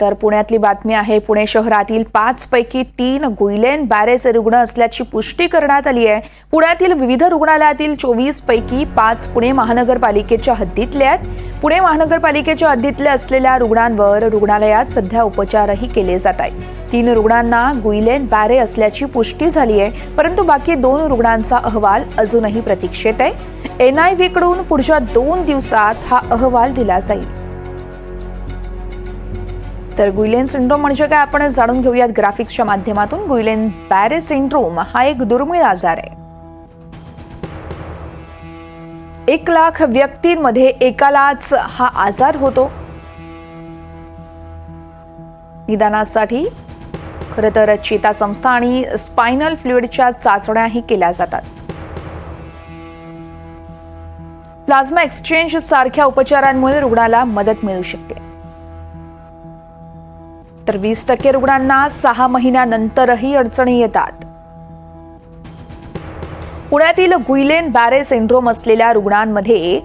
तर पुण्यातली बातमी आहे पुणे शहरातील पाच पैकी तीन गुईलेन बॅरेचे रुग्ण असल्याची पुष्टी करण्यात आली आहे. पुण्यातील विविध रुग्णालयातील चोवीस पैकी पाच पुणे महानगरपालिकेच्या हद्दीतले आहेत. पुणे महानगरपालिकेच्या हद्दीतले असलेल्या रुग्णांवर रुग्णालयात सध्या उपचारही केले जात आहेत. तीन रुग्णांना गुईलेन बॅरे असल्याची पुष्टी झाली आहे परंतु बाकी दोन रुग्णांचा अहवाल अजूनही प्रतीक्षेत आहे. एनआयव्ही कडून पुढच्या दोन दिवसात हा अहवाल दिला जाईल. तर गुइलेन सिंड्रोम म्हणजे काय? आपण जाणून घेऊयात ग्राफिक्सच्या माध्यमातून. गुइलेन बॅरे सिंड्रोम हा एक दुर्मिळ आजार आहे. एक लाख व्यक्तींमध्ये एकालाच हा आजार होतो. निदानासाठी खरं तर चेता संस्था आणि स्पायनल फ्लुइडच्या चाचण्याही केल्या जातात. प्लाझ्मा एक्सचेंज सारख्या उपचारांमुळे रुग्णाला मदत मिळू शकते. तर वीस टक्के रुग्णांना सहा महिन्यानंतरही अडचणी येतात. पुण्यातील गुइलेन बॅरे सिंड्रोम असलेल्या रुग्णांमध्ये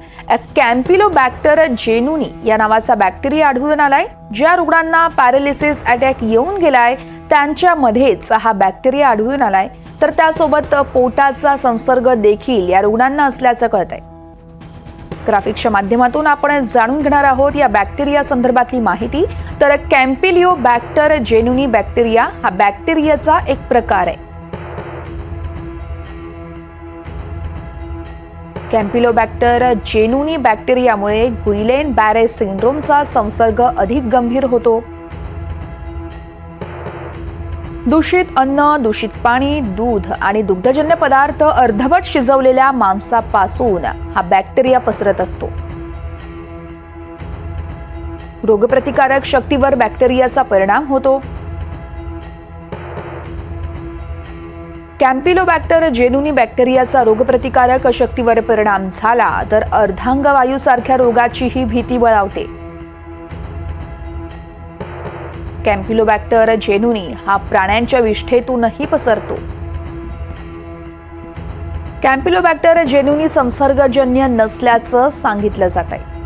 कॅम्पिलोबॅक्टर जेनुनी या नावाचा बॅक्टेरिया आढळून आलाय. ज्या रुग्णांना पॅरालिसिस अटॅक येऊन गेलाय त्यांच्यामध्येच हा बॅक्टेरिया आढळून आलाय. तर त्यासोबत पोटाचा संसर्ग देखील या रुग्णांना असल्याचं कळतंय. ग्राफिक्सच्या माध्यमातून आपण जाणून घेणार आहोत या बॅक्टेरिया संदर्भातली माहिती. तर कॅम्पिलिओ बॅक्टर जेनुनी बॅक्टेरिया हा बॅक्टेरियाचा एक प्रकार आहे. कॅम्पिलोबॅक्टर जेनुनी बॅक्टेरियामुळे गुइलेन बॅरे सिंड्रोमचा संसर्ग अधिक गंभीर होतो. दूषित अन्न दूषित पाणी दूध आणि दुग्धजन्य पदार्थ अर्धवट शिजवलेल्या मांसापासून हा बॅक्टेरिया पसरत असतो. रोगप्रतिकारक शक्तीवर बॅक्टेरियाचा परिणाम होतो. कॅम्पिलोबॅक्टर जेनुनी बॅक्टेरियाचा रोगप्रतिकारक शक्तीवर परिणाम झाला तर अर्धांगवायूसारख्या रोगाचीही भीती बळावते कॅम्पिलोबॅक्टर जेनुनी हा प्राण्यांच्या विष्ठेतूनही पसरतो. कॅम्पिलोबॅक्टर जेनुनी संसर्गजन्य नसल्याचं सांगितलं जात आहे